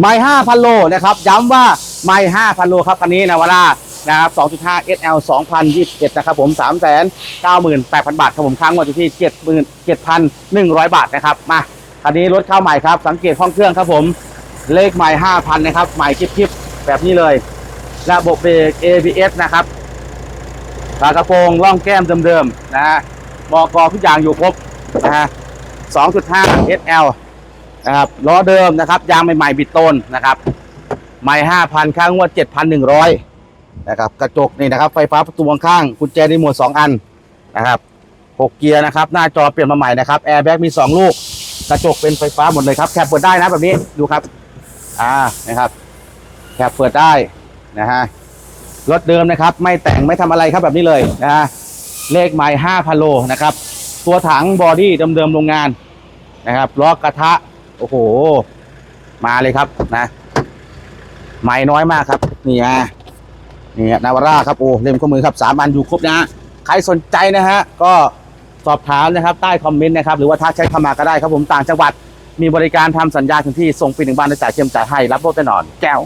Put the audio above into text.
ไม่5,000โลนะครับ ย้ำว่าไม่5,000โลครับคันนี้นาวาร่านะครับ2.5 SL 2021นะครับผม 398,000 บาทครับผมค้างวดอยู่ที่ 77,100 บาทนะครับ มาคันนี้รถเข้าใหม่ครับ สังเกตห้องเครื่องครับผม เลขใหม่ 5,000 นะครับ ใหม่คลิปๆแบบนี้เลย ระบบเบรก ABS นะครับฝากระโปรงร่องแก้มเดิมๆ นะฮะบอกอทุกอย่างอยู่ครบนะฮะ2.5 SL นะครับล้อเดิมนะครับยางใหม่ๆบิดต้นนะครับใหม่5,000ค่างวด7,100นะครับกระจกนี่นะครับไฟฟ้าประตูข้างกุญแจรีโมท2อันนะครับ6เกียร์นะครับหน้าจอเปลี่ยนมาใหม่นะครับแอร์แบ็กมี2ลูก กระจกเป็นไฟฟ้าหมดเลยครับแคปเปิดได้นะแบบนี้ดูครับอ่านะครับแคปเปิดได้นะฮะรถเดิมนะครับ ไม่แต่งไม่ทำอะไรครับแบบนี้เลยนะฮะเลขใหม่5,000โลนะครับ ตัวถังบอดี้เดิมๆโรงงานนะครับล้อกระทะ โอ้โห มาเลยครับนะไม้น้อยมากครับ นี่ฮะนี่ฮะนาวาร่าครับโอ้เล่มข้อมือครับสามอันอยู่ครบนะฮะใครสนใจนะฮะก็สอบถามนะครับใต้คอมเมนต์นะครับหรือว่าทักแชทเข้ามาก็ได้ครับผมต่างจังหวัดมีบริการทำสัญญาถึงที่ส่งปีหนึ่งบ้านในจ่ายเทียมจ่ายให้รับรถแน่นอนแก้ว